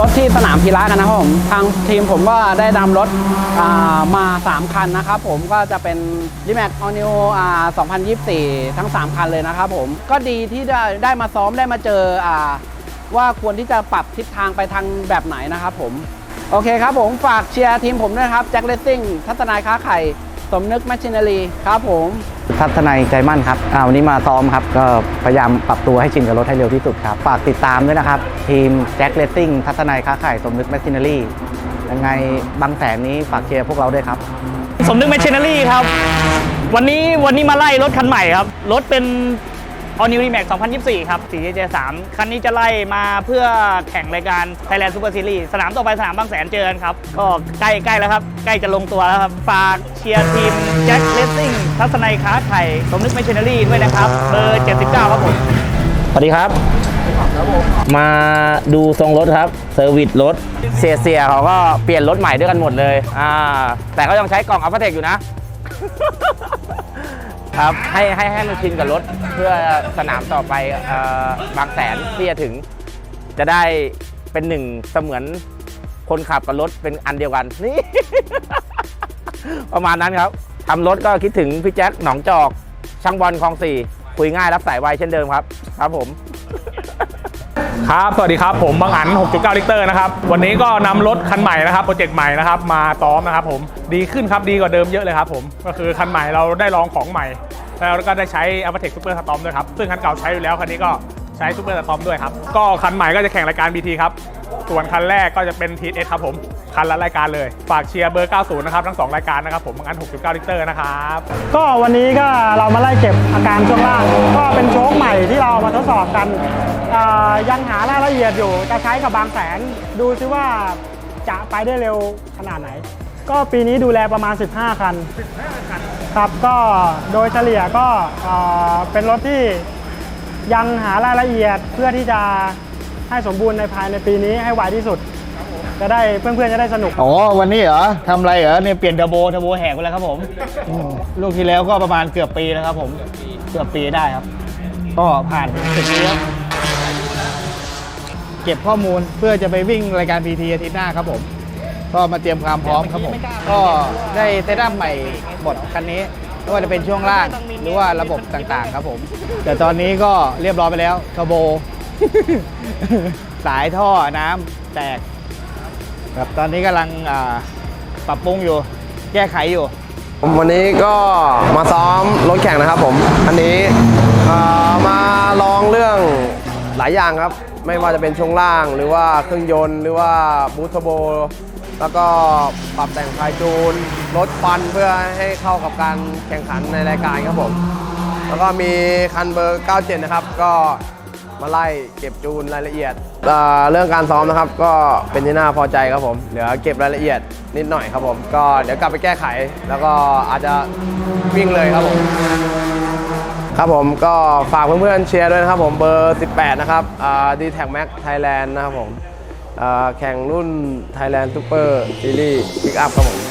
รถที่สนามพีระกันนะครับผม ทางทีมผมก็ได้นำรถามา 3 คันนะครับผมก็จะเป็น d m a x All New อ่า2024 ทั้ง 3 คันเลยนะครับผมก็ดีที่ได้ได้มาซ้อมได้มาเจออ่าว่าควรที่จะปรับทิศทางไปทางแบบไหนนะครับผม โอเคครับผมฝากเชียร์ทีมผมด้วยครับแจ็คเลสซิ่งทัศนายค้าไข่ สมนึกแมชชินารีครับผมทัศนัยใจมั่นครับอ่าวันนี้มาซ้อมครับ ก็พยายามปรับตัวให้ชินกับรถให้เร็วที่สุดครับ ฝากติดตามด้วยนะครับ ทีมแจ็คเลสซิ่งทัศนัยค้าขายสมนึกแมชชินารียังไงบางแสนนี้ฝากเชียร์พวกเราด้วยครับ สมนึกแมชชีนารี่ครับ วันนี้วันนี้มาไล่รถคันใหม่ครับ รถเป็น All New Remax 2024 ครับ 4J3 คันนี้จะไล่มาเพื่อแข่งรายการ Thailand Super Series สนามต่อไปสนามบางแสนเจอกันครับ ก็ใกล้ใกล้แล้วครับ ใกล้จะลงตัวแล้วครับ ฝากเชียร์ทีมแจ็คเลสซิ่งทัศนัยค้าไทยสมนึกแมชชีนารีด้วยนะครับ เบอร์ 79 ครับผม สวัสดีครับ มาดูทรงรถครับ เซอร์วิสรถ เสียเสียๆเขาก็เปลี่ยนรถใหม่ด้วยกันหมดเลย อ่า แต่ก็ยังใช้กล่องอัลฟาเทคอยู่นะ ครับให้ให้ให้มันชินกับรถเพื่อสนามต่อไปออบางแสนที่จะถึง จะได้เป็นหนึ่งเสมือนคนขับกับรถเป็นอันเดียวกันนี่ ประมาณนั้นครับทำรถก็คิดถึงพี่แจ็คหนองจอก ช่างบอลคลองสี่คุยง่ายรับสายไวเช่นเดิมครับ ครับผม ครับ สวัสดีครับผมบางอัน 6.9 ลิตรนะครับ วันนี้ก็นำรถคันใหม่นะครับโปรเจกต์ใหม่นะครับมาซ้อมนะครับผมดีขึ้นครับดีกว่าเดิมเยอะเลยครับผมก็คือคันใหม่เราได้ลองของใหม่ แล้วก็ได้ใช้ a v a t e c Super Storm ด้วยครับ ซึ่งคันเก่าใช้อยู่แล้วคันนี้ก็ใช้ Super Storm ด้วยครับ ก็คันใหม่ก็จะแข่งรายการ BT ครับส่วนคันแรกก็จะเป็น TS ครับผมคันละรายการเลย ฝากเชียร์เบอร์ 90 นะครับทั้ง 2 รายการนะครับผมบางอัน6.9 ลิตรนะครับ ก็วันนี้ก็เรามาไล่เก็บอาการช่วงล่าง ก็เป็นโชคใหม่ที่เรามาทดสอบกัน ยังหารายละเอียดอยู่จะใช้กับบางแสน ดูซิว่าจะไปได้เร็วขนาดไหน ก็ปีนี้ดูแลประมาณ15 คัน ครับก็โดยเฉลี่ยก็เป็นรถที่ยังหารายละเอียดเพื่อที่จะให้สมบูรณ์ในภายในปีนี้ให้ไวที่สุด จะได้เพื่อนๆจะได้สนุก อ๋อ วันนี้เหรอทำอะไรเหรอเนี่ยเปลี่ยนเทอร์โบเทอร์โบแหกไปแล้วครับผมอืมลูกที่แล้วก็ประมาณเกือบปีแล้วครับผม เกือบปีได้ครับ ก็ผ่านสิบปีแล้ว เก็บข้อมูลเพื่อจะไปวิ่งรายการ PT อาทิตย์หน้าครับผม ก็มาเตรียมความพร้อมครับผม ก็ได้เซตอัพใหม่หมดคันนี้ไม่ว่าจะเป็นช่วงล่างหรือว่าระบบต่างๆครับผม แต่ตอนนี้ก็เรียบร้อยไปแล้วเทอร์โบ สายท่อน้ำแตกครับตอนนี้กำลังปรับปรุงอยู่ แก้ไขอยู่ผมวันนี้ก็มาซ้อมรถแข่งนะครับผม อันนี้มาลองเรื่องหลายอย่างครับ ไม่ว่าจะเป็นช่วงล่างหรือว่าเครื่องยนต์ หรือว่าบูทเทโบ แล้วก็ปรับแต่งไฟจูนลดควันเพื่อให้เข้ากับการแข่งขันในรายการครับผม แล้วก็มีคันเบอร์ 97 นะครับ ก็มาไล่เก็บจูนรายละเอียดเเรื่องการซ้อมนะครับ ก็เป็นที่น่าพอใจครับผมเหลือเก็บรายละเอียดนิดหน่อยครับผม ก็เดี๋ยวกลับไปแก้ไข แล้วก็อาจจะวิ่งเลยครับผม ครับผมก็ฝากเพื่อนๆเชียร์ด้วยนะครับผมเบอร์ 18 นะครับดีแท็กแม็กไทยแลนด์นะครับผมอ่าแข่งรุ่น Thailand Super Series Pick Up ครับผม